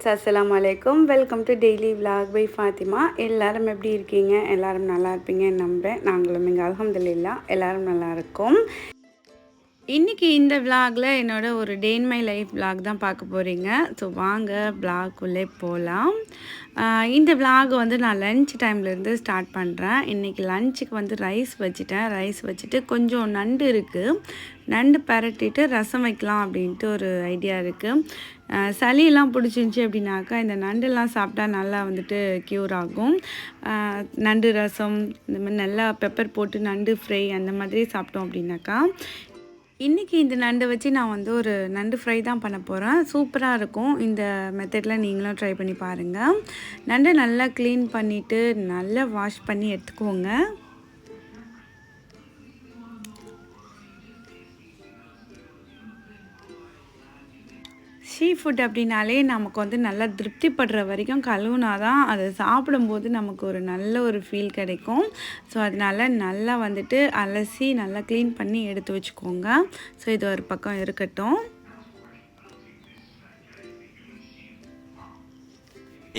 Friends அஸ்லாம் வலைக்கம் welcome to daily vlog by Fathima எல்லாரும் எப்படி இருக்கீங்க? எல்லோரும் நல்லா இருப்பீங்கன்னு நம்புகிறேன் நாங்களும் இங்கே அல்ஹம்துலில்லா எல்லாரும் நல்லா இருக்கோம். இன்றைக்கி இந்த விலாகில் என்னோட ஒரு day in my life vlog தான் பார்க்க போகிறீங்க ஸோ வாங்க விலாக்குள்ளே போகலாம் இந்த விலாக் வந்து நான் லன்ச் டைம்லேருந்து ஸ்டார்ட் பண்ணுறேன் இன்றைக்கி லஞ்சுக்கு வந்து ரைஸ் வச்சுட்டேன். ரைஸ் வச்சுட்டு கொஞ்சம் நண்டு இருக்குது நண்டு பரட்டிட்டு ரசம் வைக்கலாம் அப்படின்ட்டு ஒரு ஐடியா இருக்குது சளியெல்லாம் பிடிச்சிருந்துச்சி அப்படின்னாக்கா இந்த நண்டுலாம் சாப்பிட்டா நல்லா வந்துட்டு க்யூர் ஆகும். நண்டு ரசம் இந்த மாதிரி நல்லா பெப்பர் போட்டு நண்டு ஃப்ரை அந்த மாதிரி சாப்பிட்டோம் அப்படின்னாக்கா. இன்றைக்கி இந்த நண்டை வச்சு நான் வந்து ஒரு நண்டு ஃப்ரை தான் பண்ண போகிறேன் சூப்பராக இருக்கும். இந்த மெத்தடில் நீங்களும் ட்ரை பண்ணி பாருங்கள் நண்டை நல்லா க்ளீன் பண்ணிவிட்டு நல்லா வாஷ் பண்ணி எடுத்துக்கோங்க. சீ ஃபுட் அப்படின்னாலே நமக்கு வந்து நல்லா திருப்திப்படுற வரைக்கும் கழுவுனா தான் அதை சாப்பிடும்போது நமக்கு ஒரு நல்ல ஒரு ஃபீல் கிடைக்கும். ஸோ அதனால நல்லா வந்துட்டு அலசி நல்லா க்ளீன் பண்ணி எடுத்து வச்சுக்கோங்க. ஸோ இது ஒரு பக்கம் இருக்கட்டும்.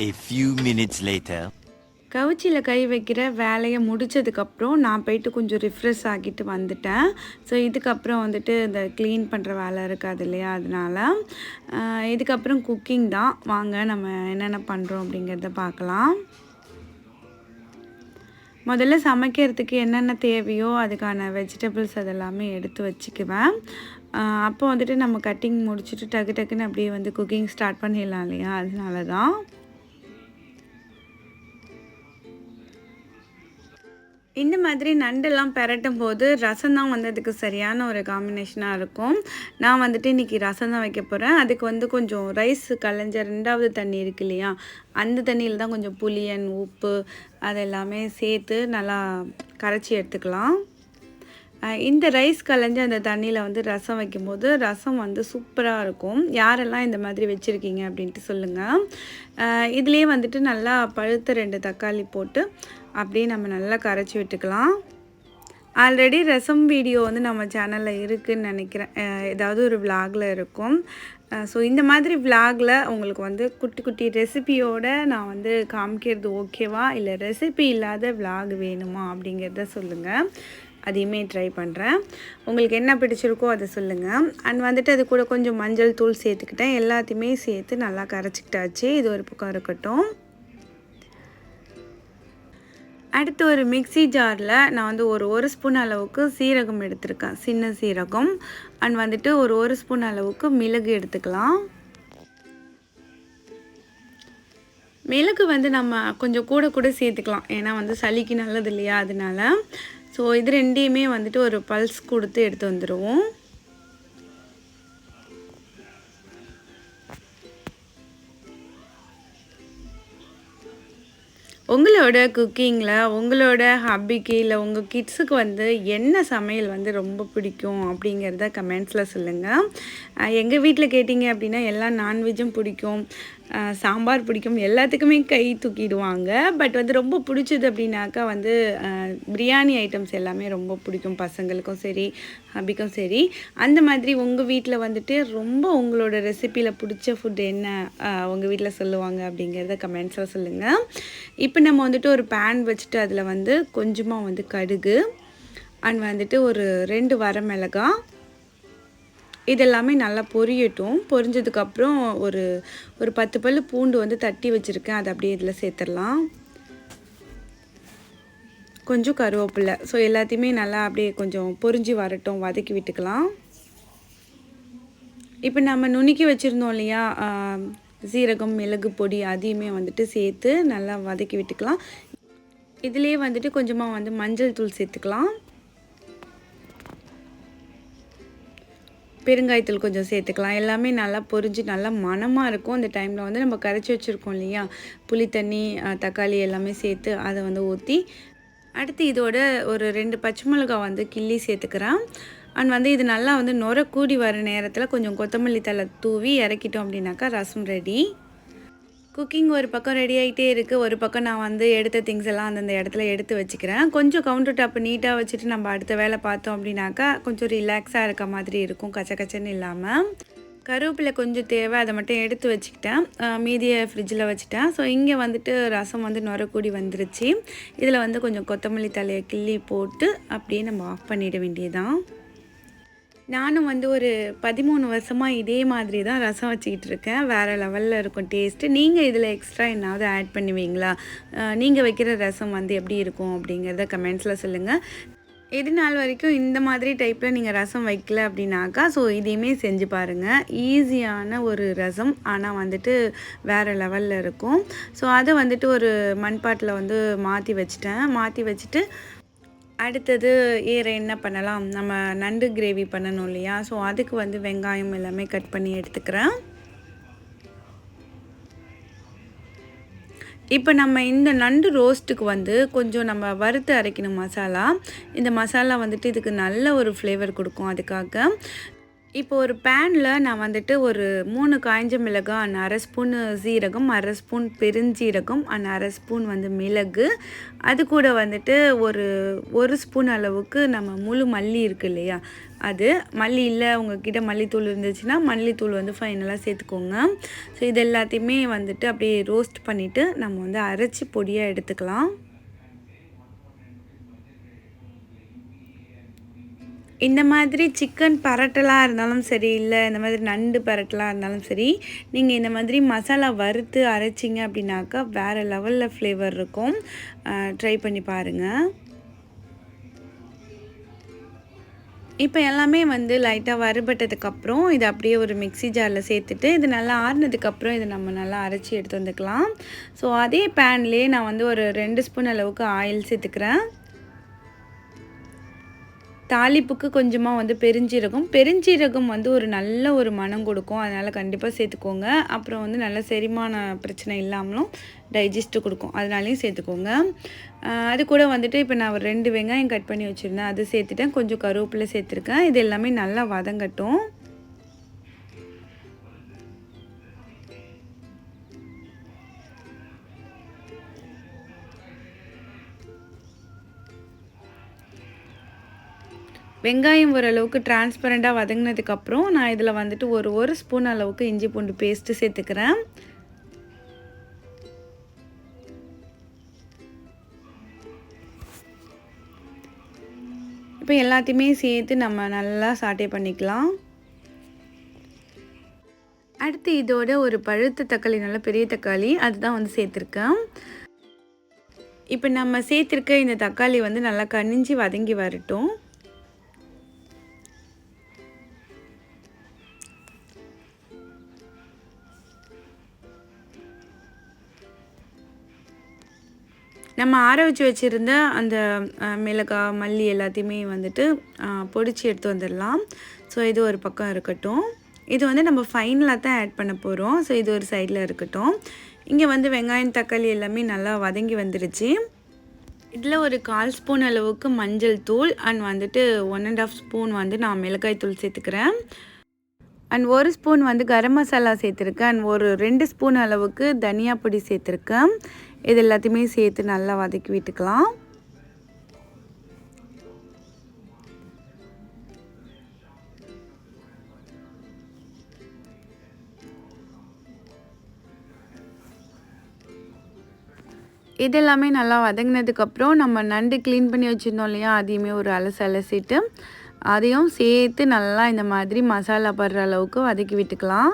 A few minutes later. கவுச்சியில் கை வைக்கிற வேலையை முடிச்சதுக்கப்புறம் நான் போயிட்டு கொஞ்சம் ரிஃப்ரெஷ் ஆகிட்டு வந்துட்டேன். ஸோ இதுக்கப்புறம் வந்துட்டு இந்த க்ளீன் பண்ணுற வேலை இருக்காது இல்லையா? அதனால இதுக்கப்புறம் குக்கிங் தான். வாங்க நம்ம என்னென்ன பண்ணுறோம் அப்படிங்கிறத பார்க்கலாம். முதல்ல சமைக்கிறதுக்கு என்னென்ன தேவையோ அதுக்கான வெஜிடபிள்ஸ் அதெல்லாமே எடுத்து வச்சுக்குவேன். அப்போ வந்துட்டு நம்ம கட்டிங் முடிச்சுட்டு டக்கு டக்குன்னு அப்படியே வந்து குக்கிங் ஸ்டார்ட் பண்ணிடலாம் இல்லையா? அதனால தான். இந்த மாதிரி நண்டெல்லாம் பெரட்டும் போது ரசம் தான் வந்து அதுக்கு சரியான ஒரு காம்பினேஷனாக இருக்கும். நான் வந்துட்டு இன்றைக்கி ரசம் தான் வைக்க போகிறேன் அதுக்கு வந்து கொஞ்சம் ரைஸ் கலைஞ்ச ரெண்டாவது தண்ணி இருக்கு இல்லையா? அந்த தண்ணியில் தான் கொஞ்சம் புளியன் உப்பு அதெல்லாமே சேர்த்து நல்லா கரைச்சி எடுத்துக்கலாம். இந்த ரைஸ் கலைஞ்சு அந்த தண்ணியில் வந்து ரசம் வைக்கும்போது ரசம் வந்து சூப்பராக இருக்கும். யாரெல்லாம் இந்த மாதிரி வச்சுருக்கீங்க அப்படின்ட்டு சொல்லுங்கள் இதுலேயே வந்துட்டு நல்லா பழுத்த ரெண்டு தக்காளி போட்டு அப்படியே நம்ம நல்லா கரைச்சி விட்டுக்கலாம். ஆல்ரெடி ரசம் வீடியோ வந்து நம்ம சேனலில் இருக்குதுன்னு நினைக்கிறேன். ஏதாவது ஒரு விலாகில் இருக்கும். ஸோ இந்த மாதிரி விலாகில் உங்களுக்கு வந்து குட்டி குட்டி ரெசிபியோடு நான் வந்து காமிக்கிறது ஓகேவா இல்லை ரெசிபி இல்லாத விலாக் வேணுமா? அப்படிங்கிறத சொல்லுங்கள் அதையுமே ட்ரை பண்ணுறேன் உங்களுக்கு என்ன பிடிச்சிருக்கோ அதை சொல்லுங்கள் அண்ட் வந்துட்டு அது கூட கொஞ்சம் மஞ்சள் தூள் சேர்த்துக்கிட்டேன். எல்லாத்தையுமே சேர்த்து நல்லா கரைச்சிக்கிட்டாச்சு. இது ஒரு பக்கம் இருக்கட்டும். அடுத்து ஒரு மிக்ஸி ஜாரில் நான் வந்து ஒரு ஒரு ஸ்பூன் அளவுக்கு சீரகம் எடுத்திருக்கேன். சின்ன சீரகம். அண்ட் வந்துட்டு ஒரு ஒரு ஸ்பூன் அளவுக்கு மிளகு எடுத்துக்கலாம். மிளகு வந்து நம்ம கொஞ்சம் கூட கூட சேர்த்துக்கலாம். ஏன்னா வந்து சளிக்கு நல்லது இல்லையா அதனால. ஸோ இது ரெண்டையுமே வந்துட்டு ஒரு பல்ஸ் கொடுத்து எடுத்து வந்துடுவோம் உங்களோட குக்கிங்கில் உங்களோட ஹாபிக்கு இல்லை உங்கள் கிட்ஸுக்கு வந்து என்ன சமையல் வந்து ரொம்ப பிடிக்கும் அப்படிங்கிறத கமெண்ட்ஸில் சொல்லுங்கள் எங்கள் வீட்டில் கேட்டிங்க அப்படின்னா எல்லா நான்வெஜ்ஜும் பிடிக்கும். சாம்பார் பிடிக்கும். எல்லாத்துக்குமே கை தூக்கிடுவாங்க. பட் வந்து ரொம்ப பிடிச்சது அப்படின்னாக்கா வந்து பிரியாணி ஐட்டம்ஸ் எல்லாமே ரொம்ப பிடிக்கும். பசங்களுக்கும் சரி ஹபிக்கும் சரி. அந்த மாதிரி உங்கள் வீட்டில் வந்துட்டு ரொம்ப உங்களோட ரெசிப்பியில் பிடிச்ச ஃபுட் என்ன உங்கள் வீட்டில் சொல்லுவாங்க அப்படிங்கிறத கமெண்ட்ஸில் சொல்லுங்கள் இப்போ நம்ம வந்துட்டு ஒரு பேன் வச்சுட்டு அதில் வந்து கொஞ்சமாக வந்து கடுகு அண்ட் வந்துட்டு ஒரு ரெண்டு வரமிளகாய் இதெல்லாமே நல்லா பொரியட்டும். பொரிஞ்சதுக்கப்புறம் ஒரு ஒரு பத்து பல்லு பூண்டு வந்து தட்டி வச்சுருக்கேன். அதை அப்படியே இதில் சேர்த்துடலாம். கொஞ்சம் கருவேப்பிலை. ஸோ எல்லாத்தையுமே நல்லா அப்படியே கொஞ்சம் பொரிஞ்சு வரட்டும். வதக்கி விட்டுக்கலாம். இப்போ நம்ம நுணுக்கி வச்சுருந்தோம் இல்லையா? சீரகம் மிளகு பொடி அதையுமே வந்துட்டு சேர்த்து நல்லா வதக்கி விட்டுக்கலாம். இதுலேயே வந்துட்டு கொஞ்சமாக வந்து மஞ்சள் தூள் சேர்த்துக்கலாம். பெருங்காயத்தூள் கொஞ்சம் சேர்த்துக்கலாம். எல்லாமே நல்லா பொரிஞ்சு நல்லா மணமாக இருக்கும். அந்த டைமில் வந்து நம்ம கரைச்சி வச்சுருக்கோம் இல்லையா? புளி தண்ணி தக்காளி எல்லாமே சேர்த்து அதை வந்து ஊற்றி அடுத்து இதோட ஒரு ரெண்டு பச்சை மிளகாய் வந்து கிள்ளி சேர்த்துக்கிறேன். அண்ட் வந்து இது நல்லா வந்து நுர கூடி வர நேரத்தில் கொஞ்சம் கொத்தமல்லி தழை தூவி இறக்கிட்டோம் அப்படின்னாக்கா ரசம் ரெடி குக்கிங் ஒரு பக்கம் ரெடி ஆகிட்டே இருக்குது ஒரு பக்கம் நான் வந்து எடுத்த திங்ஸ் எல்லாம் அந்தந்த இடத்துல எடுத்து வச்சுக்கிறேன். கொஞ்சம் கவுண்டர் டாப் நீட்டாக வச்சுட்டு நம்ம அடுத்த வேலை பார்த்தோம் அப்படின்னாக்கா கொஞ்சம் ரிலாக்ஸாக இருக்க மாதிரி இருக்கும். கச்ச கச்சன்னு இல்லாமல் கருவேப்பிலை கொஞ்சம் தேவை அதை மட்டும் எடுத்து வச்சுக்கிட்டேன். மீதியை ஃப்ரிட்ஜில் வச்சுட்டேன். ஸோ இங்கே வந்துட்டு ரசம் வந்து நுரக்கூடி வந்துருச்சு. இதில் வந்து கொஞ்சம் கொத்தமல்லி தலையை கிள்ளி போட்டு அப்படியே நம்ம ஆஃப் பண்ணிட வேண்டியதுதான். நானும் வந்து ஒரு பதிமூணு வருஷமாக இதே மாதிரி தான் ரசம் வச்சுக்கிட்டு இருக்கேன். வேறு லெவலில் இருக்கும் டேஸ்ட்டு நீங்கள் இதில் எக்ஸ்ட்ரா என்னாவது ஆட் பண்ணுவீங்களா? நீங்கள் வைக்கிற ரசம் வந்து எப்படி இருக்கும் அப்படிங்கிறத கமெண்ட்ஸில் சொல்லுங்கள் எது நாள் வரைக்கும் இந்த மாதிரி டைப்பில் நீங்கள் ரசம் வைக்கல அப்படின்னாக்கா ஸோ இதையுமே செஞ்சு பாருங்கள் ஈஸியான ஒரு ரசம் ஆனால் வந்துட்டு வேறு லெவலில் இருக்கும். ஸோ அதை வந்துட்டு ஒரு மண்பாட்டில் வந்து மாற்றி வச்சுட்டேன். மாற்றி வச்சுட்டு அடுத்தது ஏற என்ன பண்ணலாம்? நம்ம நண்டு கிரேவி பண்ணணும் இல்லையா? ஸோ அதுக்கு வந்து வெங்காயம் எல்லாமே கட் பண்ணி எடுத்துக்கிறேன். இப்போ நம்ம இந்த நண்டு ரோஸ்ட்டுக்கு வந்து கொஞ்சம் நம்ம வறுத்து அரைக்கணும் மசாலா. இந்த மசாலா வந்துட்டு இதுக்கு நல்ல ஒரு ஃப்ளேவர் கொடுக்கும் அதுக்காக. இப்போ ஒரு பேனில் நான் வந்துட்டு ஒரு மூணு காய்ஞ்ச மிளகாய் அண்ட் அரை ஸ்பூன் சீரகம் அரை ஸ்பூன் பெருஞ்சீரகம் அண்ட் அரை ஸ்பூன் வந்து மிளகு. அது கூட வந்துட்டு ஒரு ஒரு ஸ்பூன் அளவுக்கு நம்ம முழு மல்லி இருக்கு இல்லையா? அது மல்லி இல்லை உங்ககிட்ட மல்லித்தூள் இருந்துச்சுன்னா மல்லித்தூள் வந்து ஃபைனலாக சேர்த்துக்கோங்க. ஸோ இது எல்லாத்தையுமே வந்துட்டு அப்படியே ரோஸ்ட் பண்ணிவிட்டு நம்ம வந்து அரைச்சி பொடியாக எடுத்துக்கலாம். இந்த மாதிரி சிக்கன் பரட்டலாக இருந்தாலும் சரி இல்லை இந்த மாதிரி நண்டு பரட்டலாக இருந்தாலும் சரி நீங்கள் இந்த மாதிரி மசாலா வறுத்து அரைச்சிங்க அப்படின்னாக்கா வேறு லெவலில் ஃப்ளேவர் இருக்கும். ட்ரை பண்ணி பாருங்கள் இப்போ எல்லாமே வந்து லைட்டாக வறுபட்டதுக்கப்புறம் இது அப்படியே ஒரு மிக்ஸி ஜாரில் சேர்த்துட்டு இது நல்லா ஆறுனதுக்கப்புறம் இதை நம்ம நல்லா அரைச்சி எடுத்து வந்துக்கலாம். ஸோ அதே பேன்லேயே நான் வந்து ஒரு ரெண்டு ஸ்பூன் அளவுக்கு ஆயில் சேர்த்துக்கிறேன். தாளிப்புக்கு கொஞ்சமாக வந்து பெருஞ்சீரகம். பெருஞ்சீரகம் வந்து ஒரு நல்ல ஒரு மனம் கொடுக்கும். அதனால் கண்டிப்பாக சேர்த்துக்கோங்க. அப்புறம் வந்து நல்ல செரிமான பிரச்சனை இல்லாமலும் டைஜஸ்ட்டு கொடுக்கும். அதனாலையும் சேர்த்துக்கோங்க. அது கூட வந்துட்டு இப்போ நான் ஒரு ரெண்டு வெங்காயம் கட் பண்ணி வச்சுருந்தேன். அது சேர்த்துட்டேன். கொஞ்சம் கருவேப்பிலை சேர்த்துருக்கேன். இது எல்லாமே நல்லா வதங்கட்டும். வெங்காயம் ஓரளவுக்கு டிரான்ஸ்பரண்ட்டாக வதங்கினதுக்கப்புறம் நான் இதில் வந்துட்டு ஒரு ஒரு ஸ்பூன் அளவுக்கு இஞ்சி பூண்டு பேஸ்ட்டு சேர்த்துக்கிறேன். இப்போ எல்லாத்தையுமே சேர்த்து நம்ம நல்லா சாட்டே பண்ணிக்கலாம். அடுத்து இதோட ஒரு பழுத்த தக்காளி நல்ல பெரிய தக்காளி அதுதான் வந்து சேர்த்துருக்கேன். இப்போ நம்ம சேர்த்துருக்க இந்த தக்காளி வந்து நல்லா கனிஞ்சி வதங்கி வரட்டும். நம்ம ஆற வச்சு வச்சுருந்த அந்த மிளகாய் மல்லி எல்லாத்தையுமே வந்துட்டு பொடிச்சு எடுத்து வந்துடலாம் ஸோ இது ஒரு பக்கம் இருக்கட்டும். இது வந்து நம்ம ஃபைனலாக தான் ஆட் பண்ண போகிறோம் ஸோ இது ஒரு சைடில் இருக்கட்டும். இங்கே வந்து வெங்காயம் தக்காளி எல்லாமே நல்லா வதங்கி வந்துருச்சு. இதில் ஒரு கால் ஸ்பூன் அளவுக்கு மஞ்சள் தூள் அண்ட் வந்துட்டு ஒன் அண்ட் ஆஃப் ஸ்பூன் வந்து நான் மிளகாய் தூள் சேர்த்துக்கிறேன். அண்ட் ஒரு ஸ்பூன் வந்து கரம் மசாலா சேர்த்துருக்கேன். அண்ட் ஒரு ரெண்டு ஸ்பூன் அளவுக்கு தனியா பொடி சேர்த்துருக்கேன். இது எல்லாத்தையுமே சேர்த்து நல்லா வதக்கி விட்டுக்கலாம். இது எல்லாமே நல்லா வதங்கினதுக்கப்புறம் நம்ம நண்டு க்ளீன் பண்ணி வச்சுருந்தோம் இல்லையா? அதையுமே ஒரு அலசு அலசிட்டு அதையும் சேர்த்து நல்லா இந்த மாதிரி மசாலா படுற அளவுக்கு வதக்கி விட்டுக்கலாம்.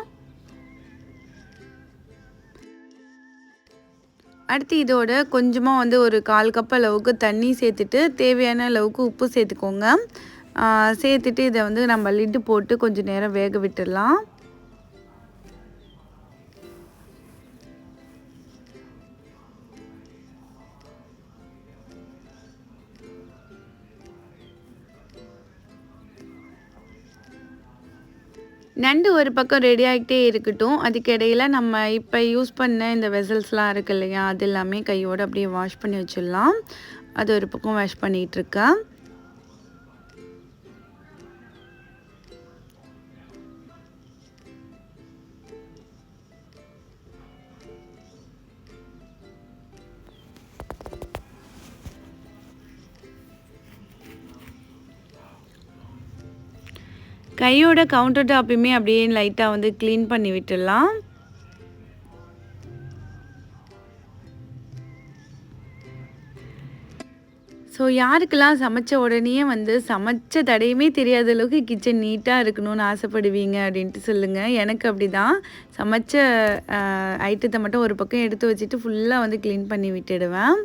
அடுத்து இதோட கொஞ்சமாக வந்து ஒரு கால் கப் அளவுக்கு தண்ணி சேர்த்துட்டு தேவையான அளவுக்கு உப்பு சேர்த்துக்கோங்க. சேர்த்துட்டு இதை வந்து நம்ம லிட்டு போட்டு கொஞ்சம் நேரம் வேக விட்டுடலாம். நண்டு ஒரு பக்கம் ரெடி ஆகிட்டே இருக்கட்டும். அதுக்கிடையில் நம்ம இப்போ யூஸ் பண்ண இந்த வெசல்ஸ்லாம் இருக்கு இல்லையா? அது எல்லாமே கையோடு அப்படியே வாஷ் பண்ணி வச்சிடலாம். அது ஒரு பக்கம் வாஷ் பண்ணிகிட்ருக்கேன் கையோட கவுண்டர் டாப்பையுமே அப்படியே லைட்டாக வந்து க்ளீன் பண்ணி விட்டுடலாம். ஸோ யாருக்கெல்லாம் சமைச்ச உடனே வந்து சமைச்ச தடையுமே தெரியாத அளவுக்கு கிச்சன் நீட்டாக இருக்கணும்னு ஆசைப்படுவீங்க அப்படின்ட்டு சொல்லுங்கள் எனக்கு அப்படி தான் சமைச்ச ஐட்டத்தை மட்டும் ஒரு பக்கம் எடுத்து வச்சுட்டு ஃபுல்லாக வந்து க்ளீன் பண்ணி விட்டுடுவேன்.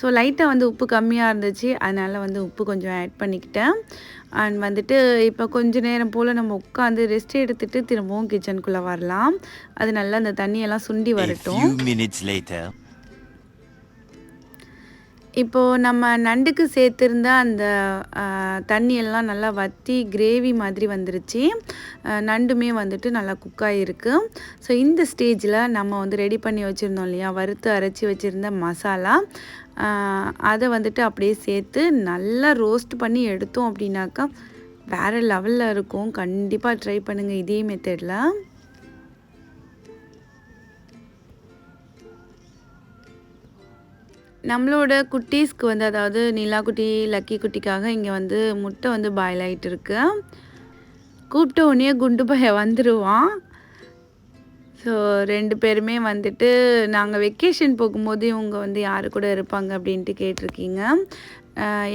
ஸோ லைட்டாக வந்து உப்பு கம்மியாக இருந்துச்சு. அதனால் வந்து உப்பு கொஞ்சம் ஆட் பண்ணிக்கிட்டேன். அண்ட் வந்துட்டு இப்போ கொஞ்ச நேரம் போல் நம்ம உட்காந்து ரெஸ்ட் எடுத்துகிட்டு திரும்பவும் கிச்சனுக்குள்ளே வரலாம். அது நல்லா அந்த தண்ணியெல்லாம் சுண்டி வரட்டும். இப்போது நம்ம நண்டுக்கு சேர்த்துருந்த அந்த தண்ணியெல்லாம் நல்லா வற்றி கிரேவி மாதிரி வந்துருச்சு. நண்டுமே வந்துட்டு நல்லா குக் ஆகிருக்கு ஸோ இந்த ஸ்டேஜில் நம்ம வந்து ரெடி பண்ணி வச்சுருந்தோம் இல்லையா? வறுத்து அரைச்சி வச்சுருந்த மசாலா. அதை வந்துட்டு அப்படியே சேர்த்து நல்லா ரோஸ்ட் பண்ணி எடுத்தோம் அப்படின்னாக்கா வேறு லெவலில் இருக்கும். கண்டிப்பாக ட்ரை பண்ணுங்கள் இதே மெத்தடில் நம்மளோட குட்டீஸ்க்கு வந்து அதாவது நிலா குட்டி லக்கி குட்டிக்காக இங்கே வந்து முட்டை வந்து பாயில் ஆகிட்டு இருக்கு. கூப்பிட்ட உடனே குண்டு பைய வந்துடுவான் ஸோ ரெண்டு பேருமே வந்துட்டு நாங்கள் வெக்கேஷன் போகும்போது இவங்க வந்து யார் கூட இருப்பாங்க அப்படின்ட்டு கேட்டிருக்கீங்க.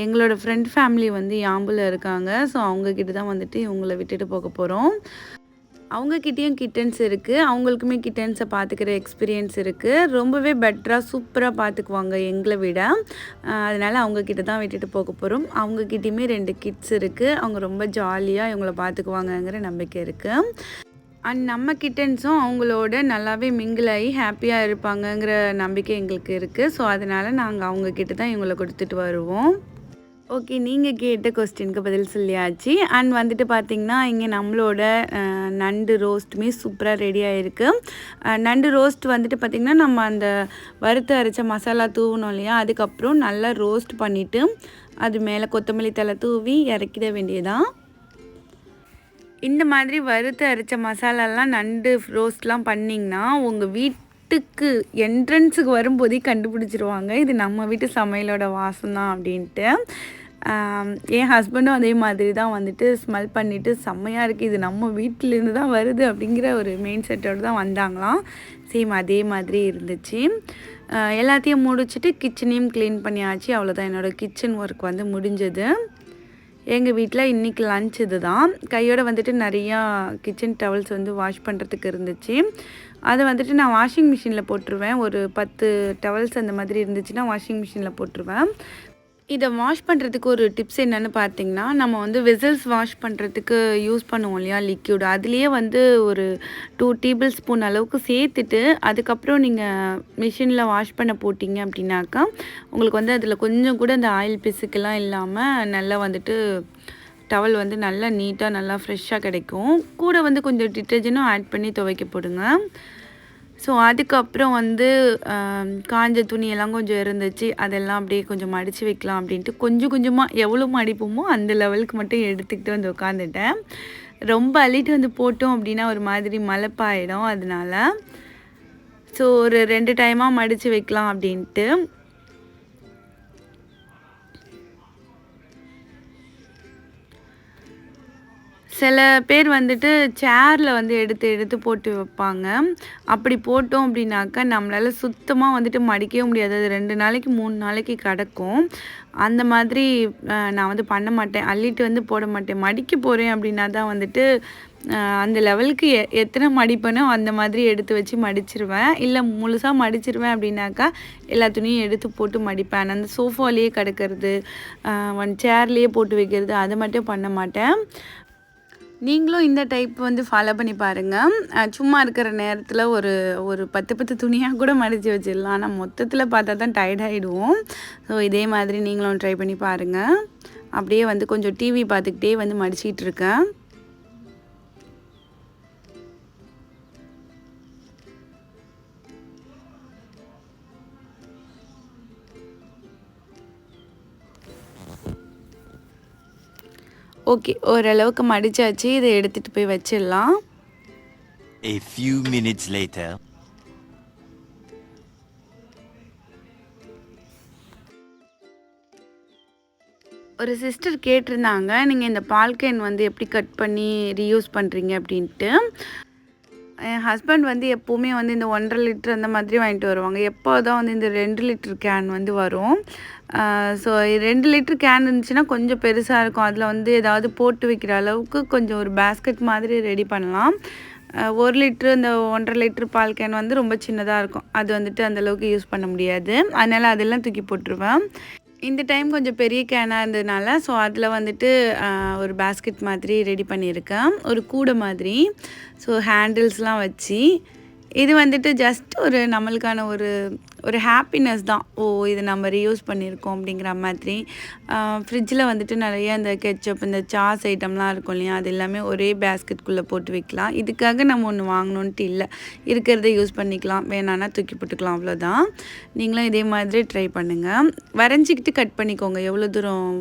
எங்களோட ஃப்ரெண்ட் ஃபேமிலி வந்து யாம்பில் இருக்காங்க. ஸோ அவங்கக்கிட்ட தான் வந்துட்டு இவங்கள விட்டுட்டு போக போகிறோம் அவங்கக்கிட்டேயும் கிட்டன்ஸ் இருக்குது அவங்களுக்குமே கிட்டன்ஸை பார்த்துக்கிற எக்ஸ்பீரியன்ஸ் இருக்குது ரொம்பவே பெட்டராக சூப்பராக பார்த்துக்குவாங்க எங்களை விட. அதனால் அவங்கக்கிட்ட தான் விட்டுட்டு போக போகிறோம் அவங்கக்கிட்டேயுமே ரெண்டு கிட்ஸ் இருக்குது அவங்க ரொம்ப ஜாலியாக இவங்கள பார்த்துக்குவாங்கங்கிற நம்பிக்கை இருக்குது அண்ட் நம்ம கிட்டன்ஸும் அவங்களோட நல்லாவே மிங்கிள் ஆகி ஹாப்பியாக இருப்பாங்கங்கிற நம்பிக்கை எங்களுக்கு இருக்குது ஸோ அதனால் நாங்கள் அவங்கக்கிட்ட தான் இவங்களை கொடுத்துட்டு வருவோம். ஓகே நீங்கள் கேட்ட கொஸ்டினுக்கு பதில் சொல்லியாச்சு. அண்ட் வந்துட்டு பார்த்தீங்கன்னா இங்கே நம்மளோட நண்டு ரோஸ்ட்டுமே சூப்பராக ரெடி ஆகிருக்கு நண்டு ரோஸ்ட் வந்துட்டு பார்த்திங்கன்னா நம்ம அந்த வறுத்து அரைச்ச மசாலா தூவணும் இல்லையா? அதுக்கப்புறம் நல்லா ரோஸ்ட் பண்ணிவிட்டு அது மேலே கொத்தமல்லி தலை தூவி இறக்கிட வேண்டியதான் இந்த மாதிரி வறுத்து அரைச்ச மசாலாலாம் நண்டு ரோஸ்ட்லாம் பண்ணிங்கன்னா உங்கள் வீட்டுக்கு என்ட்ரன்ஸுக்கு வரும்போதே கண்டுபிடிச்சிருவாங்க. இது நம்ம வீட்டு சமையலோட வாசம் தான் அப்படின்ட்டு என் ஹஸ்பண்டும் அதே மாதிரி தான் வந்துட்டு ஸ்மெல் பண்ணிவிட்டு செம்மையாக இருக்குது இது நம்ம வீட்டிலேருந்து தான் வருது அப்படிங்கிற ஒரு மெயின் செட்டோடு தான் வந்தாங்களாம். சேம் அதே மாதிரி இருந்துச்சு. எல்லாத்தையும் முடிச்சுட்டு கிச்சனையும் க்ளீன் பண்ணியாச்சு. அவ்வளோதான் என்னோடய கிச்சன் ஒர்க் வந்து முடிஞ்சது. எங்கள் வீட்டில் இன்றைக்கி லஞ்ச் இது தான் கையோடு வந்துட்டு நிறையா கிச்சன் டவல்ஸ் வந்து வாஷ் பண்ணுறதுக்கு இருந்துச்சு. அதை வந்துட்டு நான் வாஷிங் மிஷினில் போட்டுருவேன். ஒரு பத்து டவல்ஸ் அந்த மாதிரி இருந்துச்சுன்னா வாஷிங் மிஷினில் போட்டுருவேன். இதை வாஷ் பண்ணுறதுக்கு ஒரு டிப்ஸ் என்னென்னு பார்த்தீங்கன்னா நம்ம வந்து வெசல்ஸ் வாஷ் பண்ணுறதுக்கு யூஸ் பண்ணுவோம் இல்லையா லிக்யூட் அதுலேயே வந்து ஒரு டூ டேபிள் ஸ்பூன் அளவுக்கு சேர்த்துட்டு அதுக்கப்புறம் நீங்கள் மிஷினில் வாஷ் பண்ண போட்டிங்க அப்படின்னாக்கா உங்களுக்கு வந்து அதில் கொஞ்சம் கூட அந்த ஆயில் பிசுக்கெல்லாம் இல்லாமல் நல்லா வந்துட்டு டவல் வந்து நல்லா நீட்டாக நல்லா ஃப்ரெஷ்ஷாக கிடைக்கும். கூட வந்து கொஞ்சம் டிட்டர்ஜென்ட்டும் ஆட் பண்ணி துவைக்க போடுங்க. ஸோ அதுக்கப்புறம் வந்து காஞ்ச துணியெல்லாம் கொஞ்சம் இருந்துச்சு. அதெல்லாம் அப்படியே கொஞ்சம் மடித்து வைக்கலாம் அப்படின்ட்டு கொஞ்சம் கொஞ்சமாக எவ்வளோ மடிப்போமோ அந்த லெவலுக்கு மட்டும் எடுத்துக்கிட்டு வந்து உட்காந்துட்டேன் ரொம்ப அள்ளிட்டு வந்து போட்டோம் அப்படின்னா ஒரு மாதிரி மலைப்பாயிடும் அதனால. ஸோ ஒரு ரெண்டு டைமாக மடித்து வைக்கலாம் அப்படின்ட்டு. சில பேர் வந்துட்டு சேரில் வந்து எடுத்து எடுத்து போட்டு வைப்பாங்க. அப்படி போட்டோம் அப்படின்னாக்கா நம்மளால் சுத்தமாக வந்துட்டு மடிக்கவே முடியாது. அது ரெண்டு நாளைக்கு மூணு நாளைக்கு கிடக்கும். அந்த மாதிரி நான் வந்து பண்ண மாட்டேன். அள்ளிட்டு வந்து போட மாட்டேன். மடிக்க போகிறேன் அப்படின்னா தான் வந்துட்டு அந்த லெவலுக்கு எ எத்தனை மடிப்பேனோ அந்த மாதிரி எடுத்து வச்சு மடிச்சிருவேன். இல்லை முழுசாக மடிச்சிருவேன் அப்படின்னாக்கா எல்லா துணியும் எடுத்து போட்டு மடிப்பேன். அந்த சோஃபாலேயே கிடக்கிறது ஒன் சேர்லேயே போட்டு வைக்கிறது அதை மட்டும் பண்ண மாட்டேன். நீங்களும் இந்த டைப் வந்து ஃபாலோ பண்ணி பாருங்கள் சும்மா இருக்கிற நேரத்தில் ஒரு ஒரு பத்து பத்து துணியாக கூட மடித்து வச்சிடலாம். ஆனால் மொத்தத்தில் பார்த்தா தான் டயர்ட் ஆகிடுவோம் ஸோ இதே மாதிரி நீங்களும் ட்ரை பண்ணி பாருங்கள் அப்படியே வந்து கொஞ்சம் டிவி பார்த்துக்கிட்டே வந்து மடிச்சிகிட்ருக்கேன் ஓகே ஓரளவுக்கு மடிச்சாச்சு. இதை எடுத்துகிட்டு போய் வச்சிடலாம். A few minutes later. ஒரு சிஸ்டர் கேட்டிருந்தாங்க நீங்கள் இந்த பால் கேன் வந்து எப்படி கட் பண்ணி ரீயூஸ் பண்ணுறீங்க அப்படின்ட்டு. என் ஹஸ்பண்ட் வந்து எப்போவுமே வந்து இந்த ஒன்றரை லிட்டர் அந்த மாதிரி வாங்கிட்டு வருவாங்க. எப்போ தான் வந்து இந்த ரெண்டு லிட்டர் கேன் வந்து வரும். ஸோ ரெண்டு லிட்டர் கேன் இருந்துச்சுன்னா கொஞ்சம் பெருசாக இருக்கும். அதில் வந்து ஏதாவது போட்டு வைக்கிற அளவுக்கு கொஞ்சம் ஒரு பேஸ்கெட் மாதிரி ரெடி பண்ணலாம். ஒரு லிட்ரு இந்த ஒன்றரை லிட்ரு பால் கேன் வந்து ரொம்ப சின்னதாக இருக்கும். அது வந்துட்டு அந்தளவுக்கு யூஸ் பண்ண முடியாது. அதனால் அதெல்லாம் தூக்கி போட்டுருவேன். இந்த டைம் கொஞ்சம் பெரிய கேனாக இருந்ததுனால ஸோ அதில் வந்துட்டு ஒரு பேஸ்கெட் மாதிரி ரெடி பண்ணியிருக்கேன். ஒரு கூடை மாதிரி. ஸோ ஹேண்டில்ஸ்லாம் வச்சு இது வந்துட்டு ஜஸ்ட் ஒரு நம்மளுக்கான ஒரு ஒரு ஹாப்பினஸ் தான். ஓ இது நம்ம ரீயூஸ் பண்ணியிருக்கோம் அப்படிங்கிற மாதிரி. ஃப்ரிட்ஜில் வந்துட்டு நிறைய இந்த கெச்சப் இந்த சாஸ் ஐட்டம்லாம் இருக்கும் இல்லையா? அது எல்லாமே ஒரே பேஸ்கெட்குள்ளே போட்டு வைக்கலாம். இதுக்காக நம்ம ஒன்று வாங்கணுன்ட்டு இல்லை. இருக்கிறத யூஸ் பண்ணிக்கலாம். வேணான்னா தூக்கி போட்டுக்கலாம். அவ்வளோதான் நீங்களும் இதே மாதிரி ட்ரை பண்ணுங்கள் வரைஞ்சிக்கிட்டு கட் பண்ணிக்கோங்க. எவ்வளோ தூரம்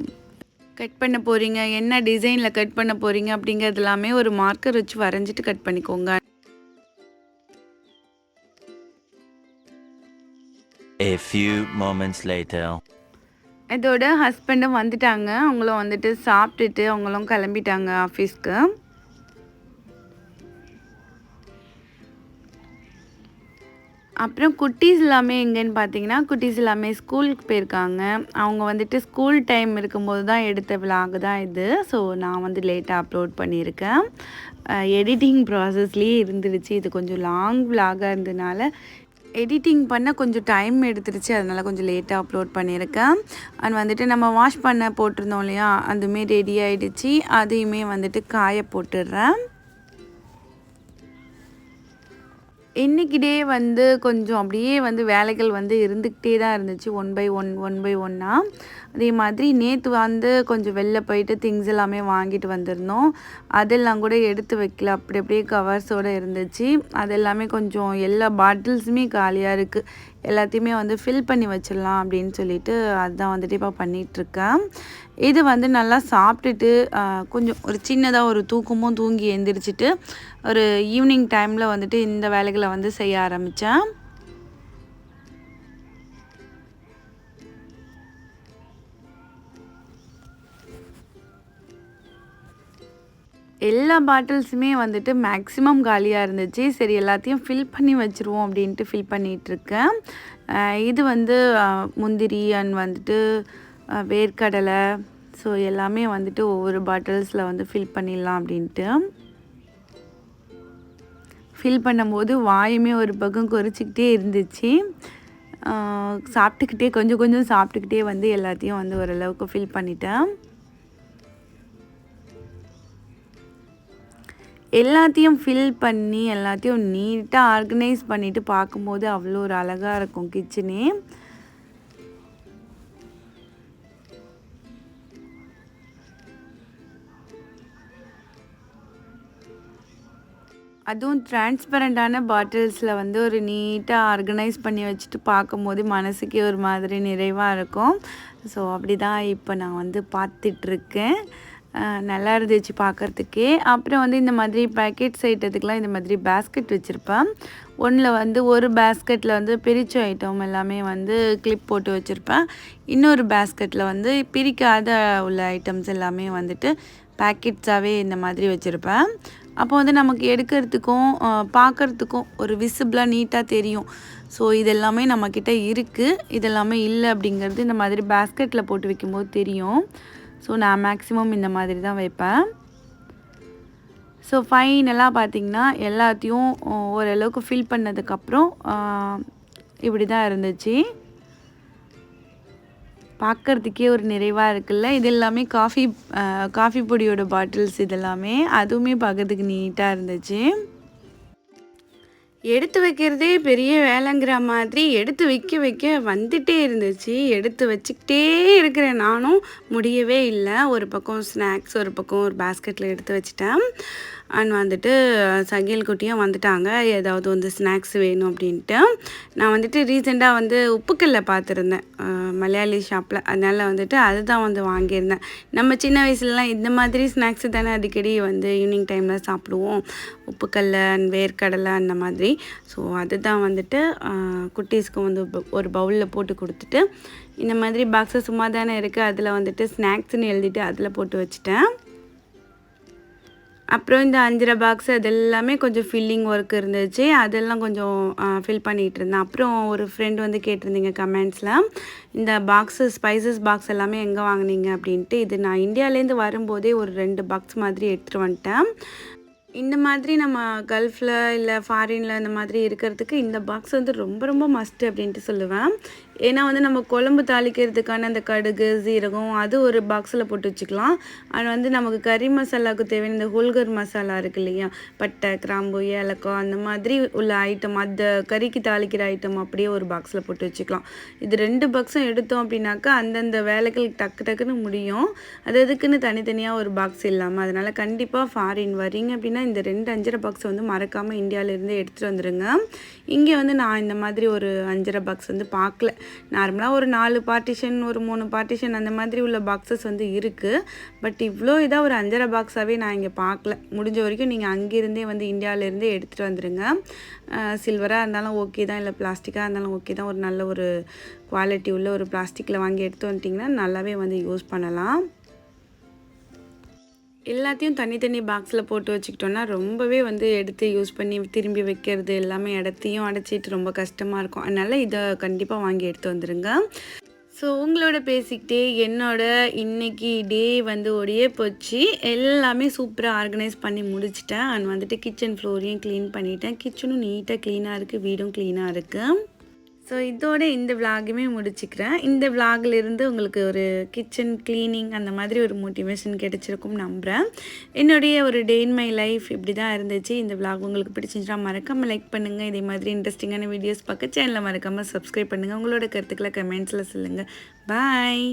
கட் பண்ண போகிறீங்க என்ன டிசைனில் கட் பண்ண போகிறீங்க அப்படிங்கிறது எல்லாமே ஒரு மார்க்கர் வச்சு வரைஞ்சிட்டு கட் பண்ணிக்கோங்க. A few moments later. இதோட ஹஸ்பண்டும் வந்துட்டாங்க. அவங்களும் வந்துட்டு சாப்பிட்டுட்டு அவங்களும் கிளம்பிட்டாங்க ஆஃபீஸ்க்கு அப்புறம் குட்டீஸ் எல்லாமே எங்கேன்னு பார்த்தீங்கன்னா குட்டீஸ் எல்லாமே ஸ்கூலுக்கு போயிருக்காங்க. அவங்க வந்துட்டு ஸ்கூல் டைம் இருக்கும்போது தான் எடுத்த விலாக் தான் இது. ஸோ நான் வந்து லேட்டாக அப்லோட் பண்ணியிருக்கேன். எடிட்டிங் ப்ராசஸ்லேயே இருந்துருச்சு. இது கொஞ்சம் லாங் விலாகாக இருந்ததுனால எடிட்டிங் பண்ண கொஞ்சம் டைம் எடுத்துருச்சு. அதனால் கொஞ்சம் லேட்டாக அப்லோட் பண்ணியிருக்கேன் அண்ட் வந்துட்டு நம்ம வாஷ் பண்ண போட்டிருந்தோம் இல்லையா? அதுவுமே ரெடி ஆகிடுச்சி அதையுமே வந்துட்டு காய போட்டுடுறேன். இன்றைக்கி டே வந்து கொஞ்சம் அப்படியே வந்து வேலைகள் வந்து இருந்துக்கிட்டே தான் இருந்துச்சு one by one one by ஒன்னாக அதே மாதிரி நேற்று வந்து கொஞ்சம் வெளில போயிட்டு திங்ஸ் எல்லாமே வாங்கிட்டு வந்திருந்தோம். அதெல்லாம் கூட எடுத்து வைக்கல அப்படி அப்படியே கவர்ஸோடு இருந்துச்சு. அது எல்லாமே கொஞ்சம் எல்லா பாட்டில்ஸுமே காலியாக இருக்குது எல்லாத்தையுமே வந்து ஃபில் பண்ணி வச்சிடலாம் அப்படின்னு சொல்லிட்டு அதுதான் வந்துட்டு இப்போ பண்ணிகிட்ருக்கேன் இது வந்து நல்லா சாப்பிட்டுட்டு கொஞ்சம் ஒரு சின்னதாக ஒரு தூக்கமும் தூங்கி எந்திரிச்சிட்டு ஒரு ஈவினிங் டைமில் வந்துட்டு இந்த வேலைகளை வந்து செய்ய ஆரம்பித்தேன் எல்லா பாட்டில்ஸுமே வந்துட்டு மேக்ஸிமம் காலியாக இருந்துச்சு. சரி எல்லாத்தையும் ஃபில் பண்ணி வச்சுருவோம் அப்படின்ட்டு ஃபில் பண்ணிகிட்ருக்கேன் இது வந்து முந்திரி அண்ட் வந்துட்டு வேர்க்கடலை. ஸோ எல்லாமே வந்துட்டு ஒவ்வொரு பாட்டில்ஸில் வந்து ஃபில் பண்ணிடலாம் அப்படின்ட்டு. ஃபில் பண்ணும்போது வாயுமே ஒரு பக்கம் குறைச்சிக்கிட்டே இருந்துச்சு. சாப்பிட்டுக்கிட்டே கொஞ்சம் கொஞ்சம் சாப்பிட்டுக்கிட்டே வந்து எல்லாத்தையும் வந்து ஓரளவுக்கு ஃபில் பண்ணிட்டேன். எல்லாத்தையும் ஃபில் பண்ணி எல்லாத்தையும் நீட்டாக ஆர்கனைஸ் பண்ணிவிட்டு பார்க்கும்போது அவ்வளோ ஒரு அழகாக இருக்கும் கிச்சனே அதுவும் டிரான்ஸ்பரண்டான பாட்டில்ஸில் வந்து ஒரு நீட்டாக ஆர்கனைஸ் பண்ணி வச்சுட்டு பார்க்கும்போது மனசுக்கே ஒரு மாதிரி நிறைவாக இருக்கும். ஸோ அப்படி தான் இப்போ நான் வந்து பார்த்துட்ருக்கேன் நல்லா இருந்துச்சு பார்க்குறதுக்கே. அப்புறம் வந்து இந்த மாதிரி பேக்கெட்ஸ் ஐட்டத்துக்கெலாம் இந்த மாதிரி பேஸ்கெட் வச்சுருப்பேன். ஒன்றில் வந்து ஒரு பேஸ்கெட்டில் வந்து பிரிச்ச ஐட்டம் எல்லாமே வந்து கிளிப் போட்டு வச்சுருப்பேன். இன்னொரு பேஸ்கெட்டில் வந்து பிரிக்காத உள்ள ஐட்டம்ஸ் எல்லாமே வந்துட்டு பேக்கெட்ஸாகவே இந்த மாதிரி வச்சுருப்பேன். அப்போ வந்து நமக்கு எடுக்கிறதுக்கும் பார்க்குறதுக்கும் ஒரு விசிபிளாக நீட்டாக தெரியும். ஸோ இதெல்லாமே நம்மக்கிட்ட இருக்குது இதெல்லாமே இல்லை அப்படிங்கிறது இந்த மாதிரி பேஸ்கெட்டில் போட்டு வைக்கும்போது தெரியும். ஸோ நான் மேக்ஸிமம் இந்த மாதிரி தான் வைப்பேன். ஸோ ஃபைனலாக பார்த்திங்கன்னா எல்லாத்தையும் ஓரளவுக்கு ஃபில் பண்ணதுக்கப்புறம் இப்படி தான் இருந்துச்சு. பார்க்கறதுக்கே ஒரு நிறைவாக இருக்குல்ல? இது எல்லாமே காஃபி காஃபி பொடியோட பாட்டில்ஸ் இதெல்லாமே அதுவுமே பார்க்குறதுக்கு நீட்டாக இருந்துச்சு. எடுத்து வைக்கிறதே பெரிய வேலைங்கிற மாதிரி எடுத்து வைக்க வைக்க வந்துட்டே இருந்துச்சு. எடுத்து வச்சுக்கிட்டே இருக்கிறேன். நானும் முடியவே இல்லை. ஒரு பக்கம் ஸ்நாக்ஸ் ஒரு பக்கம் ஒரு பேஸ்கெட்டில் எடுத்து வச்சிட்டேன். அண்ட் வந்துட்டு சகில் குட்டியும் வந்துட்டாங்க. ஏதாவது வந்து ஸ்நாக்ஸ் வேணும் அப்படின்ட்டு. நான் வந்துட்டு ரீசெண்டாக வந்து உப்புக்கல்ல பார்த்துருந்தேன். மலையாளி ஷாப்பில் அதனால் வந்துட்டு அதுதான் வந்து வாங்கியிருந்தேன். நம்ம சின்ன வயசுலலாம் இந்த மாதிரி ஸ்நாக்ஸ் தானே அடிக்கடி வந்து ஈவினிங் டைமில் சாப்பிடுவோம். உப்புக்கல்ல அண்ட் வேர்க்கடலை அந்த மாதிரி. ஸோ அதுதான் வந்துட்டு குட்டீஸ்க்கு வந்து ப- ஒரு பவுலில் போட்டு கொடுத்துட்டு இந்த மாதிரி பாக்ஸை சும்மா தானே இருக்குது அதில் வந்துட்டு ஸ்நாக்ஸ்னு எழுதிட்டு அதில் போட்டு வச்சுட்டேன். அப்புறம் இந்த அஞ்சரை பாக்ஸ் அது எல்லாமே கொஞ்சம் ஃபில்லிங் ஒர்க் இருந்துச்சு. அதெல்லாம் கொஞ்சம் ஃபில் பண்ணிகிட்டு இருந்தேன். அப்புறம் ஒரு ஃப்ரெண்ட் வந்து கேட்டிருந்தீங்க கமெண்ட்ஸில் இந்த பாக்ஸு ஸ்பைசஸ் பாக்ஸ் எல்லாமே எங்கே வாங்கினீங்க அப்படின்ட்டு. இது நான் இந்தியாவிலேருந்து வரும்போதே ஒரு ரெண்டு பாக்ஸ் மாதிரி எடுத்துகிட்டு வந்துட்டேன். இந்த மாதிரி நம்ம கல்ஃபில் இல்லை ஃபாரினில் இந்த மாதிரி இருக்கிறதுக்கு இந்த பாக்ஸ் வந்து ரொம்ப ரொம்ப மஸ்ட்டு அப்படின்ட்டு சொல்லுவேன். ஏன்னா வந்து நம்ம குழம்பு தாளிக்கிறதுக்கான அந்த கடுகு சீரகம் அது ஒரு பாக்ஸில் போட்டு வச்சுக்கலாம். அண்ட் வந்து நமக்கு கறி மசாலாவுக்கு தேவையான இந்த ஹோல்கர் மசாலா இருக்கு இல்லையா? பட்டை கிராம்பு ஏலக்காய் அந்த மாதிரி உள்ள ஐட்டம் அந்த கறிக்கு தாளிக்கிற ஐட்டம் அப்படியே ஒரு பாக்ஸில் போட்டு வச்சுக்கலாம். இது ரெண்டு பாக்ஸும் எடுத்தோம் அப்படின்னாக்கா அந்தந்த வேலைகள் டக்கு டக்குன்னு முடியும். அது அதுக்குன்னு தனித்தனியாக ஒரு பாக்ஸ் இல்லாமல் அதனால் கண்டிப்பாக ஃபாரின் வரீங்க அப்படின்னா இந்த ரெண்டு அஞ்சரை பாக்ஸ் வந்து மறக்காமல் இந்தியாவிலேருந்து எடுத்துகிட்டு வந்துடுங்க இங்கே வந்து நான் இந்த மாதிரி ஒரு அஞ்சரை பாக்ஸ் வந்து பார்க்கல நார்மலாக ஒரு நாலு பார்ட்டிஷன் ஒரு மூணு பார்ட்டிஷன் அந்த மாதிரி உள்ள பாக்ஸஸ் வந்து இருக்குது பட் இவ்வளோ இதாக ஒரு அஞ்சரை பாக்ஸாகவே நான் இங்கே பார்க்கல முடிஞ்ச வரைக்கும் நீங்கள் அங்கேருந்தே வந்து இந்தியாவிலேருந்தே எடுத்துகிட்டு வந்துடுங்க சில்வராக இருந்தாலும் ஓகே தான் இல்லை பிளாஸ்டிக்காக இருந்தாலும் ஓகே தான். ஒரு நல்ல ஒரு குவாலிட்டி உள்ள ஒரு பிளாஸ்டிக்கில் வாங்கி எடுத்து வந்துட்டிங்கன்னா நல்லாவே வந்து யூஸ் பண்ணலாம். எல்லாத்தையும் தனித்தனி பாக்ஸில் போட்டு வச்சுக்கிட்டோன்னா ரொம்பவே வந்து எடுத்து யூஸ் பண்ணி திரும்பி வைக்கிறது எல்லாமே இடத்தையும் அடைச்சிட்டு ரொம்ப கஷ்டமாக இருக்கும். அதனால் இதை கண்டிப்பாக வாங்கி எடுத்து வந்துடுங்க ஸோ உங்களோட பேசிக்கிட்டே என்னோட இன்னைக்கு டே வந்து ஒடியே போச்சு. எல்லாமே சூப்பராக ஆர்கனைஸ் பண்ணி முடிச்சிட்டேன். அண்ட் வந்துட்டு கிச்சன் ஃப்ளோரையும் க்ளீன் பண்ணிட்டேன். கிச்சனும் நீட்டாக க்ளீனாக இருக்குது வீடும் க்ளீனாக இருக்குது ஸோ இதோட இந்த விலாகுமே முடிச்சுக்கிறேன். இந்த vlogல இருந்து உங்களுக்கு ஒரு கிச்சன் க்ளீனிங் அந்த மாதிரி ஒரு மோட்டிவேஷன் கிடைச்சிருக்கும் நம்புகிறேன் என்னுடைய ஒரு டே இன் மை லைஃப் இப்படி தான் இருந்துச்சு. இந்த விளாக் உங்களுக்கு பிடிச்சிருந்துச்சுன்னா மறக்காமல் லைக் பண்ணுங்கள் இதே மாதிரி இன்ட்ரெஸ்டிங்கான வீடியோஸ் பார்க்க சேனலை மறக்காமல் சப்ஸ்கிரைப் பண்ணுங்கள் உங்களோட கருத்துக்களை கமெண்ட்ஸில் சொல்லுங்கள் பாய்